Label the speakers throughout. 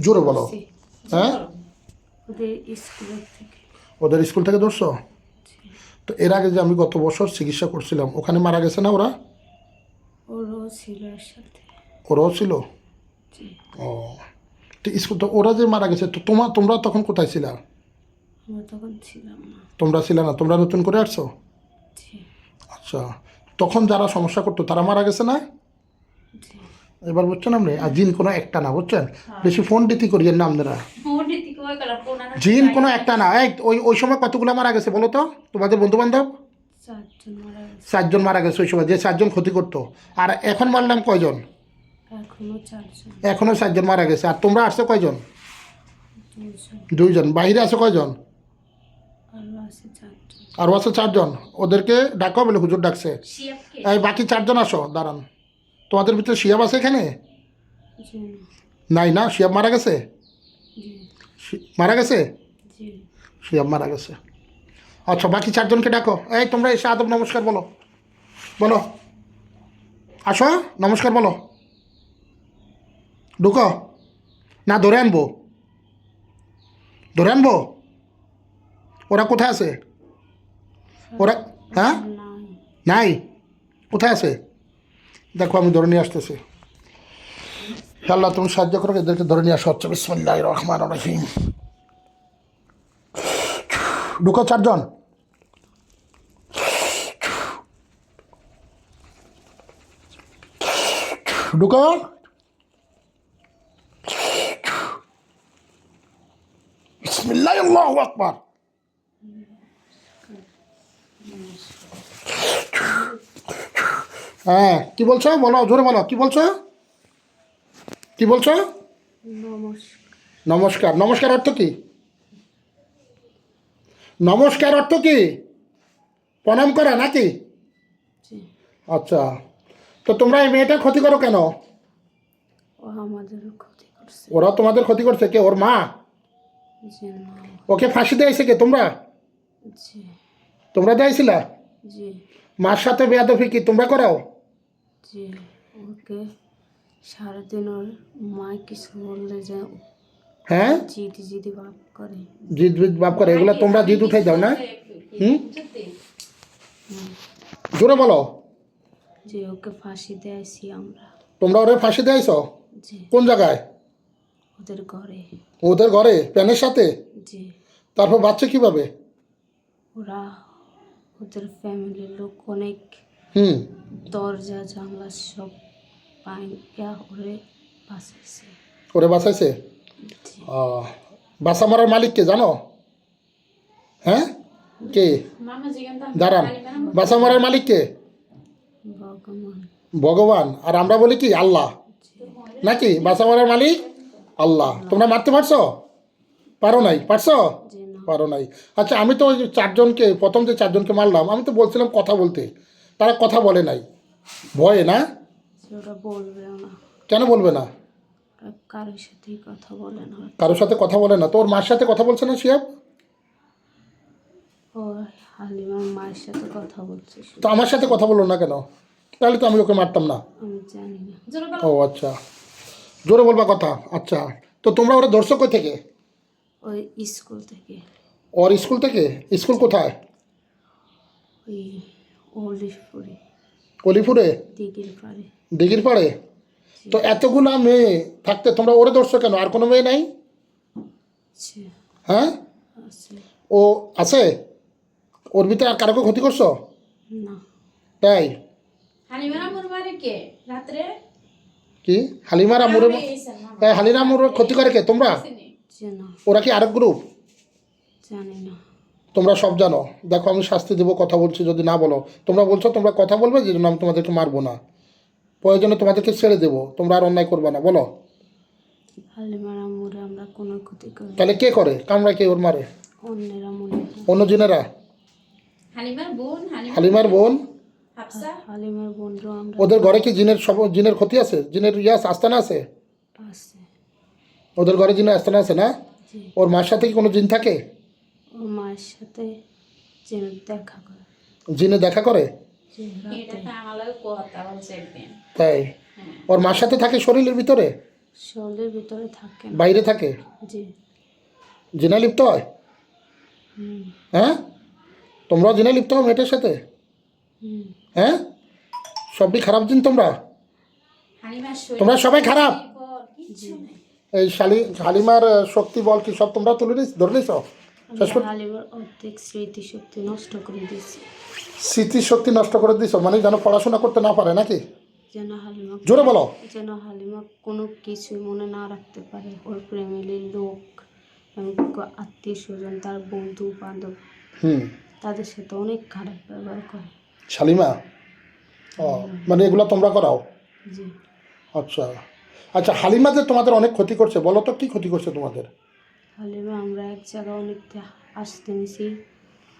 Speaker 1: জোরে বলো। হ্যাঁ?
Speaker 2: ওদের
Speaker 1: স্কুল থেকে। ধরছো? তো এর আগে যে আমি গত বছর চিকিৎসা করছিলাম ওখানে মারা গেছে না ওরা?
Speaker 2: ওরও ছিল
Speaker 1: ও। তো স্কুল তো ওরা যে মারা গেছে তো তোমার তোমরা তখন কোথায় ছিলা? তোমরা ছিল না তোমরা নতুন করে আসছো? আচ্ছা। তখন যারা সমস্যা করতো তারা মারা গেছে না? এবার বুঝছেন আপনি? আর জিন কোনো একটা না বুঝছেন? বেশি ফোন দিতি করিয়েন না আপনারা জিন কোনো একটা না। এই ওই ওই সময় কতগুলো মারা গেছে বলো তো? তোমাদের বন্ধু বান্ধব
Speaker 2: চারজন মারা গেছে
Speaker 1: ওই সময় যে চারজন ক্ষতি করতো। আর এখন মারলাম কয়জন? এখনও চারজন। মারা গেছে। আর তোমরা আসছো কয়জন? দুইজন। বাইরে আছে কয়জন?
Speaker 2: আরও আছে চারজন।
Speaker 1: ওদেরকে ডাকো বলে হুজুর ডাকছে। এই বাকি চারজন আসো দাঁড়ান। তোমাদের ভিতরে শিয়াব আছে এখানে? নাই না? শিয়াব মারা গেছে? মারা গেছে? শিয়াব মারা গেছে। আচ্ছা বাকি চারজনকে ডাকো। এই তোমরা এসে আদব নমস্কার বলো। বলো। আসো নমস্কার বলো। ঢুকো। না ধরে আনব। ধরে আনব? ওরা কোথায় আছে? ওরা হ্যাঁ?
Speaker 2: নাই।
Speaker 1: নাই? কোথায় আছে? দেখো, আমি ধরে নিয়ে আসতেছি। আল্লাহ, তুমি সাহায্য করো, এদেরকে ধরে নিয়ে আসো। হচ্ছে বিসমুল্লাহ রহমান রহিম। ঢুকো চারজন। ঢুকো। বিসমিল্লাহ আল্লাহু আকবার হ্যাঁ কি বলছো? বলো জোরে বলো। কি বলছো? কি বলছো?
Speaker 2: নমস্কার।
Speaker 1: নমস্কার অর্থ কি? নমস্কার অর্থ কি? প্রণাম করা নাকি? আচ্ছা। তো তোমরা এই মেয়েটার ক্ষতি করো কেন? ওরা তোমাদের ক্ষতি করছে কে? ওর মা? ওকে ফাঁসি দিয়েছে কে? তোমরা? তোমরা দিয়েছিলা? মার সাথে বেয়াদফি কি তোমরা করাও?
Speaker 2: জি ওকে সারাদিন ওর মা কিছু বললে যে
Speaker 1: হ্যাঁ?
Speaker 2: জিদি জিদি ভাব করে।
Speaker 1: জিদ জিদ বাপ করে এগুলো তোমরা জিদ উঠাই দাও না? হুম? জোরে বলো।
Speaker 2: যে ওকে ফাঁসি দিয়েছি আমরা।
Speaker 1: তোমরা ওরে ফাঁসি দিয়েছ
Speaker 2: জি।
Speaker 1: কোন জায়গায়?
Speaker 2: ওদের ঘরে।
Speaker 1: ওদের ঘরে? প্যানের সাথে?
Speaker 2: জি।
Speaker 1: তারপর বাচ্চা কীভাবে?
Speaker 2: ওরা ওদের ফ্যামিলির লোক অনেক
Speaker 1: হুম।
Speaker 2: দরজা জানলা সব পাইয়া ওরে বাঁচাইছে
Speaker 1: ওরে বাঁচাইছে বাসা মারার মালিক কে জানো? হ্যাঁ? কে? দাঁড়ান। বাসা মারার মালিক কে?
Speaker 2: ভগবান।
Speaker 1: ভগবান। আর আমরা বলি কি? আল্লাহ। নাকি? বাসা মারার মালিক? আল্লাহ। তোমরা মারতে পারছ? পারো নাই। পারছ? পারো নাই। আচ্ছা আমি তো ওই চারজনকে প্রথম যে চারজনকে মারলাম আমি তো বলছিলাম কথা বলতে। তারা কথা বলে নাই। ভয়ে না?
Speaker 2: ওরা বলবেও না।
Speaker 1: কেন বলবে না?
Speaker 2: ওরা কারোর সাথেই কথা বলে না।
Speaker 1: কারোর সাথে কথা বলে না। তোর মার সাথে কথা বলছে না শিয়াব?
Speaker 2: ও হালিমার মায়ের সাথে কথা বলছে
Speaker 1: তো আমার সাথে কথা বলল না কেন? তাহলে তো আমি ওকে মারতাম না।
Speaker 2: আমি জানি না।
Speaker 1: ও আচ্ছা। জোরে বলবা কথা। আচ্ছা। তো তোমরা ওরা দর্শক থেকে?
Speaker 2: ওই স্কুল থেকে।
Speaker 1: ওর স্কুল থেকে? স্কুল কোথায়?
Speaker 2: ওই ওলিশপুরে
Speaker 1: অলিপুরে
Speaker 2: দিঘির পাড়ে।
Speaker 1: দিঘির পাড়ে? তো এতগুলা মেয়ে থাকতে তোমরা ওরে দর্শক কেন? আর কোনো মেয়ে নাই? হ্যাঁ? ও আছে? ওর ভিতরে আর কারোকে ক্ষতি করছ?
Speaker 2: না।
Speaker 1: তাই?
Speaker 3: কে?
Speaker 1: হালিমার আমুরে এই হালিমা আমুরের ক্ষতি করে কে? তোমরা? ওরা কি আরেক গ্রুপ?
Speaker 2: জানি না।
Speaker 1: তোমরা সব জানো। দেখো আমি শাস্তি দেবো কথা বলছি যদি না বলো। তোমরা বলছো তোমরা কথা বলবে যে জন্য আমি তোমাদেরকে মারবো না। প্রয়োজনে তোমাদেরকে ছেড়ে দেবো। তোমরা আর অন্যায় করবে না বলো। তাহলে কে করে? কামরা কে ওর মারে? অন্য জিনেরা?
Speaker 3: হালিমার বোন
Speaker 1: ওদের ঘরে কি জিনের সব জিনের ক্ষতি আছে? জিনের ইয়াস আস্তানা আছে?
Speaker 2: আছে।
Speaker 1: ওদের ঘরে জিনের আস্তানা আছে না? ওর মার সাথে কি কোনো জিন থাকে?
Speaker 2: মায়ের সাথে দেখা করে।
Speaker 1: জিনে দেখা করে? তাই?
Speaker 3: হ্যাঁ।
Speaker 1: ওর মার সাথে থাকে শরীরের ভিতরে?
Speaker 2: শরীরের ভিতরে থাকে
Speaker 1: বাইরে থাকে?
Speaker 2: জি।
Speaker 1: জিনা লিপ্ত হয়? হ্যাঁ? তোমরাও জিনা লিপ্ত হও মেয়েটার সাথে? হ্যাঁ? সবই খারাপ দিন তোমরা? তোমরা সবাই খারাপ? এই শালি হালিমার শক্তি বল কি সব তোমরা তুলে নিস ধরে নিছ
Speaker 2: স্মৃতিশক্তি নষ্ট করে দিয়েছি।
Speaker 1: স্মৃতির শক্তি নষ্ট করে দিছ মানে যেন পড়াশোনা করতে না পারে নাকি?
Speaker 2: যেন হালিমা
Speaker 1: জোরে বলো।
Speaker 2: যেন হালিমা কোনো কিছু মনে না রাখতে পারে। ওর ফ্যামিলির লোক আত্মীয় স্বজন তার বন্ধু বান্ধব
Speaker 1: হুম।
Speaker 2: তাদের সাথে অনেক খারাপ ব্যবহার করে।
Speaker 1: শালিমা? ও মানে এগুলো তোমরা করাও?
Speaker 2: জি।
Speaker 1: আচ্ছা। আচ্ছা হালিমা যে তোমাদের অনেক ক্ষতি করছে বলো তো কি ক্ষতি করছে তোমাদের?
Speaker 2: হালিমা আমরা এক জায়গায় অনেক আসতে নিছি।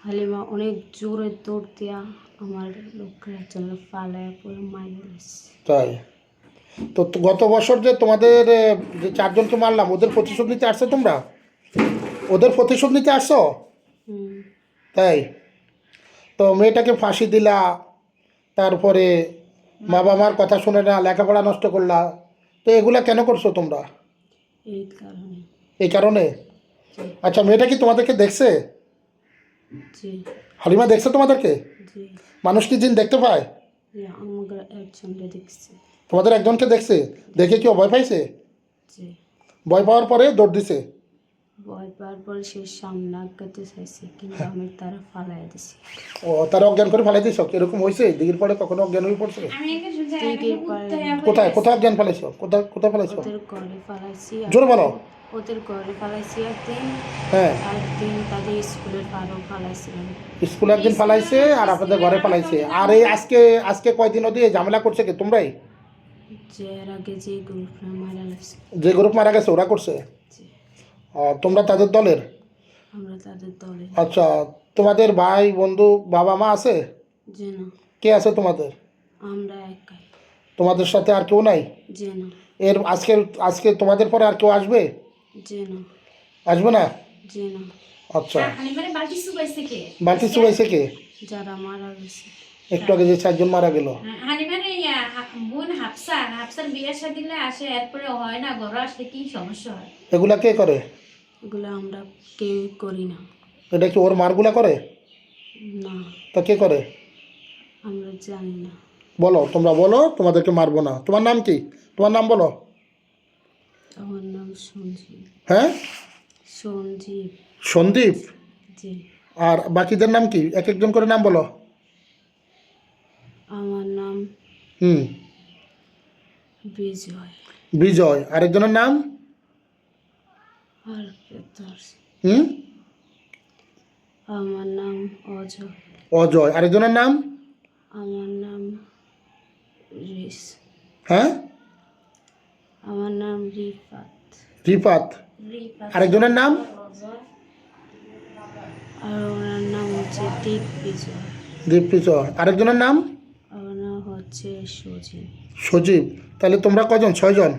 Speaker 2: হালিমা অনেক জোরে দৌড় দেয়া আমার লোকের একজন পালায় পরে দিয়েছে
Speaker 1: তাই? তো গত বছর যে তোমাদের যে চারজনকে মারলাম ওদের প্রতিশোধ নিতে আসছো তোমরা? ওদের প্রতিশোধ নিতে আসছো? তাই? তো মেয়েটাকে ফাঁসি দিলা তারপরে বাবা মার কথা শুনে না লেখাপড়া নষ্ট করলা তো এগুলা কেন করছ তোমরা?
Speaker 2: এই কারণে।
Speaker 1: এই কারণে? আচ্ছা মেয়েটা কি তোমাদেরকে দেখছে? হালিমা দেখছে তোমাদেরকে? মানুষ কি জিন দেখতে পায়? তোমাদের একজনকে দেখছে? দেখে কি ভয় পাইছে? ভয় পাওয়ার পরে দৌড় দিছে?
Speaker 2: পাওয়ার সে সামনে আগাতে চাইছে কিন্তু আমি তারা ফালাই দিছি।
Speaker 1: ও তারা অজ্ঞান করে ফেলাই দিছ? এরকম হয়েছে দিঘির পরে কখনো অজ্ঞান হয়ে পড়ছে? কোথায় কোথায় অজ্ঞান ফেলাইছো? কোথায় কোথায় ফেলাইছো?
Speaker 2: ওদের ঘরে ফালাইছি আর-
Speaker 1: জোরে বলো।
Speaker 2: ওদের ঘরে ফালাইছি একদিন।
Speaker 1: হ্যাঁ।
Speaker 2: একদিন তাদের স্কুলের পাড়ও ফালাইছিলাম।
Speaker 1: স্কুলে একদিন ফালাইছে আর আপনাদের ঘরে ফালাইছে। আর এই আজকে আজকে কয়দিন দিয়ে ঝামেলা করছে কি? তোমরাই?
Speaker 2: যে এর আগে যে গ্রুপটা মারা লাগছে
Speaker 1: যে গ্রুপ মারা গেছে ওরা করছে? তোমরা তাদের দলের?
Speaker 2: আমরা তাদের দলে
Speaker 1: আচ্ছা তোমাদের ভাই বন্ধু বাবা মা আছে?
Speaker 2: না
Speaker 1: কে আছে তোমাদের?
Speaker 2: আমরা একাই।
Speaker 1: তোমাদের সাথে আর কেউ নাই?
Speaker 2: না
Speaker 1: এর আজকে আজকে তোমাদের পরে আর কেউ আসবে?
Speaker 2: না
Speaker 1: আসবে না? আচ্ছা।
Speaker 3: হালিমারে বালতি সুবাইছে
Speaker 1: চুবাইছে কে?
Speaker 2: যারা মারা গেছে।
Speaker 1: একটু আগে যে চারজন মারা গেল।
Speaker 3: বোন হাফসা হাফসার দিলে আসে এরপরে হয় না ঘরে আসলে কি সমস্যা হয়?
Speaker 1: এগুলা কে করে?
Speaker 2: এগুলো আমরা কেউ করি না।
Speaker 1: এটা কি ওর মারগুলা করে?
Speaker 2: না।
Speaker 1: তা কে করে?
Speaker 2: আমরা জানি না।
Speaker 1: বলো তোমরা বলো তোমাদেরকে মারবো না। তোমার নাম কি? তোমার নাম বলো।
Speaker 2: আমার নাম সঞ্জীব।
Speaker 1: হ্যাঁ?
Speaker 2: সঞ্জীব।
Speaker 1: সন্দীপ
Speaker 2: জি।
Speaker 1: আর বাকিদের নাম কি? এক একজন করে নাম বলো।
Speaker 2: আমার নাম
Speaker 1: হুম।
Speaker 2: বিজয়।
Speaker 1: বিজয়। আরেকজনের নাম?
Speaker 2: আর
Speaker 1: হুম?
Speaker 2: আমার নাম অজয়।
Speaker 1: অজয়। আরেকজনের নাম?
Speaker 2: আমার নাম রিস।
Speaker 1: হ্যাঁ?
Speaker 2: আমার নাম রিফাত।
Speaker 1: রিফাত। আরেকজনের নাম?
Speaker 2: আর ওনার নাম হচ্ছে দীপ বিজয়।
Speaker 1: দীপ বিজয়। আরেকজনের নাম?
Speaker 2: হচ্ছে সজীব।
Speaker 1: সজীব তাহলে তোমরা কজন? ছয়জন?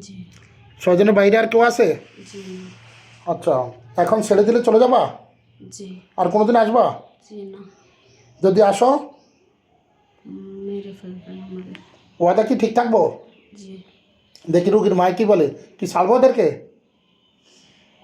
Speaker 2: জি।
Speaker 1: ছয়জনের বাইরে আর কেউ আছে?
Speaker 2: জি।
Speaker 1: আচ্ছা এখন ছেড়ে দিলে চলে যাবা?
Speaker 2: জি।
Speaker 1: আর কোনোদিন আসবা?
Speaker 2: জি না।
Speaker 1: যদি আসো?
Speaker 2: মেরে ফেলবেন আমাদের।
Speaker 1: ওয়াদা কি ঠিক থাকব?
Speaker 2: জি।
Speaker 1: দেখি রুগীর মায় কি বলে। কি ছাড়বো ওদেরকে?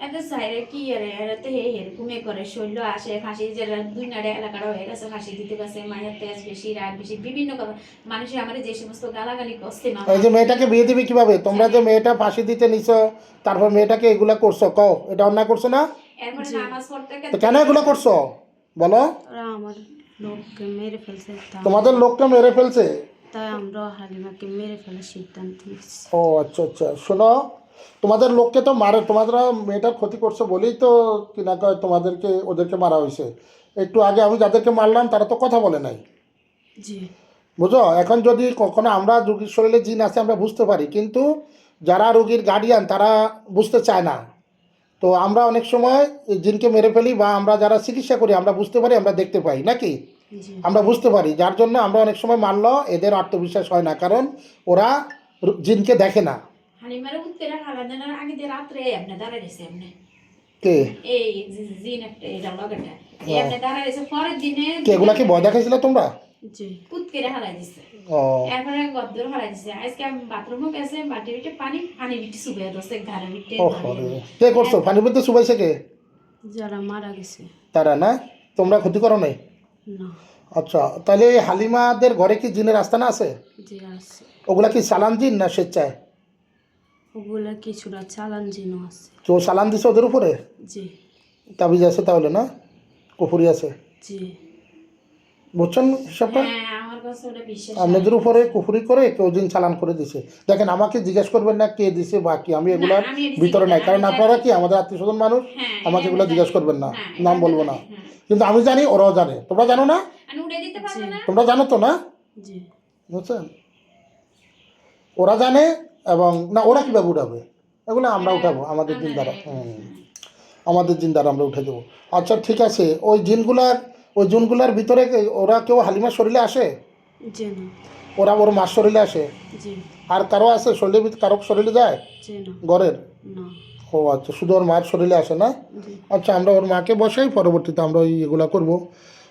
Speaker 3: এত সাইরে কি আরে এরা তো হে এরকমই করে শৈল্য আসে ফাঁসি যে দুই নাড়ে এলাকাটা হয়ে গেছে ফাঁসি দিতে গেছে মায়ের তেজ বেশি রাগ বেশি বিভিন্ন কথা। মানুষের আমার যে সমস্ত গালাগালি করছে মা
Speaker 1: এই যে মেয়েটাকে বিয়ে দিবি কীভাবে? তোমরা যে মেয়েটা ফাঁসি দিতে নিছো তারপর মেয়েটাকে এগুলা করছ কও এটা অন্যায় করছ না?
Speaker 3: এরপরে নামাজ পড়তে
Speaker 1: কেন এগুলো করছ? বলো।
Speaker 2: আমার লোককে মেরে ফেলছে
Speaker 1: তোমাদের লোককে মেরে ফেলছে?
Speaker 2: তাই আমরা হালিমাকে মেরে ফেলার সিদ্ধান্ত
Speaker 1: ও আচ্ছা আচ্ছা শোনো। তোমাদের লোককে তো মারে তোমাদের মেয়েটার ক্ষতি করছ বলেই তো কিনা কয় তোমাদেরকে ওদেরকে মারা হয়েছে। একটু আগে আমি যাদেরকে মারলাম তারা তো কথা বলে নাই। বুঝো? এখন যদি কখনো আমরা রুগীর শরীরে জিন আছে আমরা বুঝতে পারি। কিন্তু যারা রুগীর গার্ডিয়ান তারা বুঝতে চায় না। তো আমরা অনেক সময় জিনকে মেরে ফেলি বা আমরা যারা চিকিৎসা করি আমরা বুঝতে পারি আমরা দেখতে পাই নাকি? আমরা বুঝতে পারি। যার জন্য আমরা অনেক সময় মারলেও এদের আত্মবিশ্বাস হয় না। কারণ ওরা জিনকে দেখে না।
Speaker 3: হালিমারে উত্তরে খাবার দেনার আগে দিয়ে রাত্রে এমনি দাঁড়ায় রয়েছে এমনি
Speaker 1: কে
Speaker 3: এই জি- জিন একটা এটা লগেটা এমনি দাঁড়ায় রয়েছে পরের দিনে
Speaker 1: কে এগুলা কি ভয় দেখাইছিল তোমরা
Speaker 2: জি
Speaker 3: কুতকেরে হালাই দিছে
Speaker 1: ও
Speaker 3: এরপরে গদ্দর হালাই দিছে আজকে আমি বাথরুমও গেছে বাটি বিটে পানি পানি বিটে সুবে দছে ঘরে বিটে
Speaker 1: ও কে করছ পানি বলতে শুবাইছে কে
Speaker 2: যারা মারা গেছে
Speaker 1: তারা না তোমরা ক্ষতি করো নাই
Speaker 2: না
Speaker 1: আচ্ছা তাহলে হালিমাদের ঘরে কি জিনের আস্তানা আছে
Speaker 2: যে আছে
Speaker 1: ওগুলা কি সালান জিন না স্বেচ্ছায়
Speaker 2: ওগুলা কিছুটা চালান জিনও আছে।
Speaker 1: কেউ সালান দিছে ওদের উপরে?
Speaker 2: জি।
Speaker 1: তাবিজ আছে তাহলে না? কুফুরি আছে?
Speaker 2: জি।
Speaker 1: বুঝছেন হিসাবটা?
Speaker 3: হ্যাঁ আমার কাছে ওটা বিশ্বাস
Speaker 1: আপনাদের উপরে কুফুরি করে কেউ দিন চালান করে দিছে। দেখেন আমাকে জিজ্ঞেস করবেন না কে দিছে বা কি আমি এগুলার ভিতরে নাই। কারণ আপনারা কি আমাদের আত্মীয় স্বজন মানুষ?
Speaker 3: হ্যাঁ,
Speaker 1: আমাকে এগুলো জিজ্ঞেস করবেন না।
Speaker 3: হ্যাঁ,
Speaker 1: নাম বলব না।
Speaker 3: হ্যাঁ।
Speaker 1: কিন্তু আমি জানি ওরাও জানে। তোমরা জানো না? তোমরা জানো তো না? বুঝছেন? ওরা জানে এবং না ওরা কীভাবে উঠাবে? এগুলো আমরা উঠাবো আমাদের দিন দ্বারা। হুম। আমাদের দিন দ্বারা আমরা উঠে দেবো। আচ্ছা ঠিক আছে ওই জিনগুলার ওই জুনগুলার ভিতরে ওরা কেউ হালিমার শরীরে আসে? ওরা ওর মার শরীরে আসে? আর কারও আছে শরীরের ভিতরে কারও শরীরে যায়? ঘরের? ও আচ্ছা শুধু ওর মার শরীরে আসে না? আচ্ছা আমরা ওর মাকে বসাই পরবর্তীতে আমরা ওই এগুলা করব।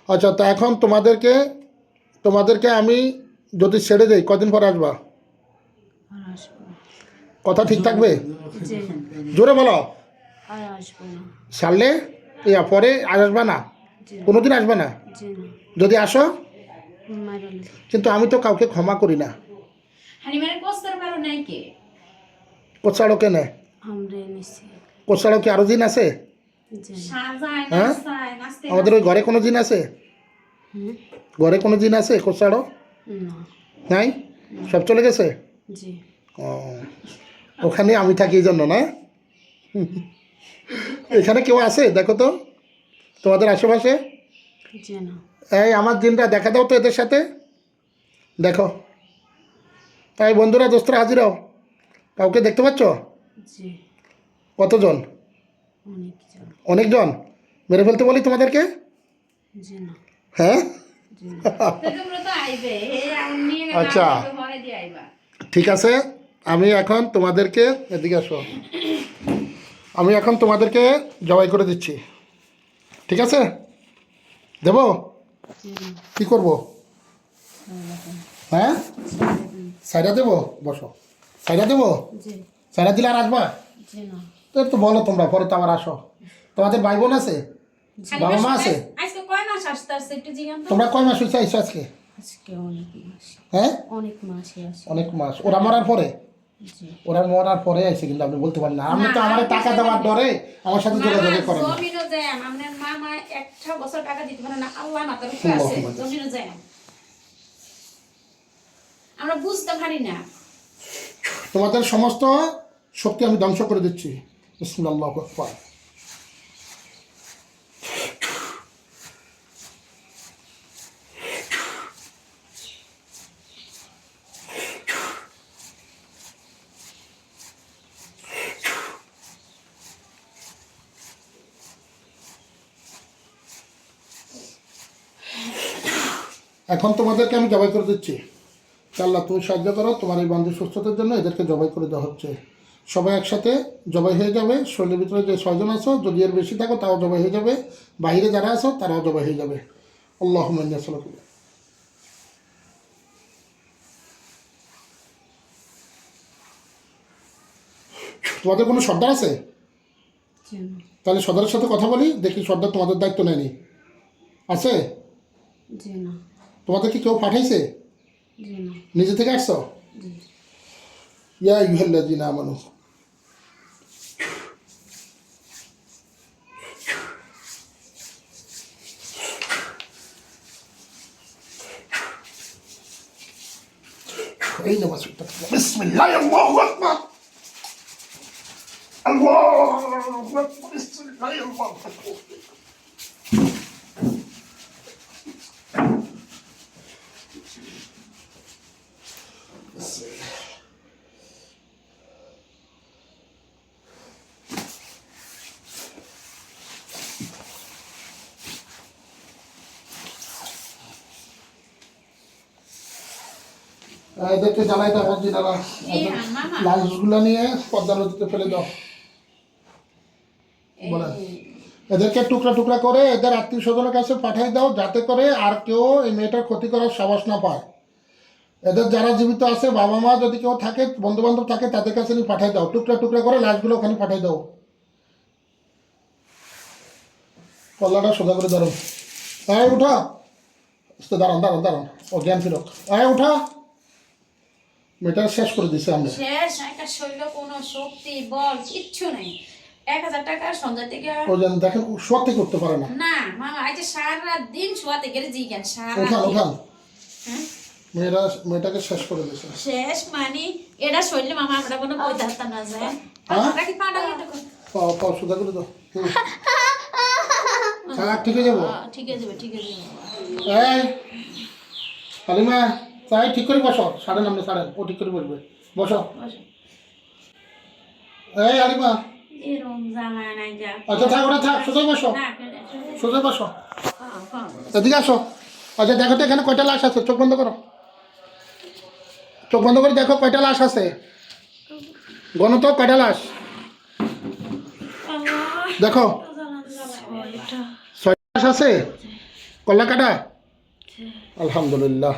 Speaker 1: আচ্ছা তা এখন তোমাদেরকে তোমাদেরকে আমি যদি ছেড়ে দেই কদিন পর আসবা? কথা ঠিক থাকবে? জোরে বলো।
Speaker 2: আর
Speaker 1: ছাড়লে ইয়া পরে আর আসবা না? কোনোদিন আসবে না? যদি আসো? কিন্তু আমি তো কাউকে ক্ষমা করি না। কোচাড়ো কেনে? কোচাড়ো কি আরও দিন আছে? হ্যাঁ? আমাদের ওই ঘরে কোনো দিন আছে? ঘরে কোনো দিন আছে? কোচাড়ো নাই? সব চলে গেছে? ও। ওখানে আমি থাকি এই জন্য না? এখানে কেউ আছে? দেখো তো। তোমাদের আশেপাশে? এই আমার দিনটা দেখা দাও তো এদের সাথে। দেখো। তাই বন্ধুরা দোস্তরা হাজির হও। কাউকে দেখতে পাচ্ছ? কতজন?
Speaker 2: অনেকজন।
Speaker 1: অনেকজন? মেরে ফেলতে বলি তোমাদেরকে? হ্যাঁ? আচ্ছা।
Speaker 3: আইবা।
Speaker 1: ঠিক আছে। আমি এখন তোমাদেরকে এদিকে আসো। আমি এখন তোমাদেরকে জবাই করে দিচ্ছি। ঠিক আছে? দেব? কি করব? হ্যাঁ? সাইডা দেবো? বসো। সাইডা দেবো? সাইডা দিলে আর আসবা?
Speaker 2: না।
Speaker 1: তো বলো তোমরা পরে তো আবার আসো। তোমাদের ভাই বোন আছে? বাবা মা আছে তোমরা কয় মাস হয়েছে আইসো আজকে?
Speaker 2: আজকে অনেক মাস।
Speaker 1: হ্যাঁ?
Speaker 2: অনেক মাসে।
Speaker 1: ওরা মরার পরে? ওরা মরার পরে আইসে কিন্তু আপনি বলতে পারেন না। আপনি তো আমার টাকা দেওয়ার ডরে আমার সাথে যোগাযোগ করেন
Speaker 3: জমিনও যায় আমার মামা একটা বছর টাকা দিতে পারে না। আল্লাহ মাতার উপরে আছে জমিনও যায় আমরা বুঝতে পারি না।
Speaker 1: তোমাদের সমস্ত শক্তি আমি ধ্বংস করে দিচ্ছি। বিসমিল্লাহ আকবার। এখন তোমাদেরকে আমি জবাই করে দিচ্ছি। আল্লাহ তুমি সাহায্য করো তোমার এই বান্ধব সুস্থতার জন্য এদেরকে জবাই করে দেওয়া হচ্ছে। সবাই একসাথে জবাই হয়ে যাবে শরীরের ভিতরে যে ছয়জন আছো যদি এর বেশি থাকো তাও জবাই হয়ে যাবে। বাইরে যারা আছো তারাও জবাই হয়ে যাবে। আল্লাহ তোমাদের কোনো সর্দার আছে? তাহলে সর্দারের সাথে কথা বলি দেখি সর্দার তোমাদের দায়িত্ব নেয়নি। আছে?
Speaker 2: যে না
Speaker 1: তোমাদের কি কেউ পাঠাইছে?
Speaker 2: যে না।
Speaker 1: নিজে থেকে আসছো?
Speaker 2: জি।
Speaker 1: ইয়া ইউহাল্লাযিনা আমানু। এই নামাজ বিসমিল্লাহ আল্লাহু আকবার। আল্লাহু আকবার। বিসমিল্লাহ আল্লাহু আকবার। এদেরকে জানাই দাও মসজিদারা
Speaker 3: এই মামা।
Speaker 1: লাশগুলো নিয়ে পদ্মা নদীতে ফেলে দাও।
Speaker 3: এই।
Speaker 1: এদেরকে টুকরা টুকরা করে এদের আত্মীয় স্বজনের কাছে পাঠিয়ে দাও যাতে করে আর কেউ এই মেয়েটার ক্ষতি করার সাহস না পায়। এদের যারা জীবিত আছে বাবা মা যদি কেউ থাকে বন্ধু বান্ধব থাকে তাদের কাছে নিয়ে পাঠিয়ে দাও। টুকরা টুকরা করে লাশগুলো ওখানে পাঠিয়ে দাও। কল্লাটা সোজা করে ধরো। আয় উঠা। দাঁড়ান দাঁড়ান দাঁড়ান। ও জ্ঞান ফিরক। আয় উঠা। মেয়েটা শেষ করে দিছে আমরা।
Speaker 3: শেষ একটা শৈল কোনো শক্তি বল কিচ্ছু নেই। এক হাজার টাকা সন্ধ্যা থেকে
Speaker 1: ও যেন দেখেন সত্যি করতে পারে না।
Speaker 3: না মামা আজ সারা দিন শোয়াতে গেলে সারা
Speaker 1: ওঠান
Speaker 3: দিন।
Speaker 1: ওঠান।
Speaker 3: হ্যাঁ?
Speaker 1: মেয়েরা মেয়েটাকে শেষ করে দিয়েছে
Speaker 3: শেষ মানে এটা শৈলে মামা আমরা কোনো বই না যায়
Speaker 1: হ্যাঁ?
Speaker 3: আমরা কি
Speaker 1: পাও পাও করে দাও। ঠিক যাব।
Speaker 3: ঠিক আছে যাবে ঠিক আছে যাবে।
Speaker 1: এই হালিমা তাই ঠিক করে বসো সাড়ে নামলে সাড়ে ও ঠিক করে বসবে। বসো। এই
Speaker 3: যা।
Speaker 1: আচ্ছা থাক ওটা থাক সোজা বসো। সোজা বসো। এদিকে আসো। আচ্ছা দেখো তো এখানে কয়টা লাশ আছে চোখ বন্ধ করো। চোখ বন্ধ করে দেখো কয়টা লাশ আছে। গণ তো কয়টা লাশ? দেখো। ছয়টা লাশ আছে? কল্লা কাটা আলহামদুলিল্লাহ।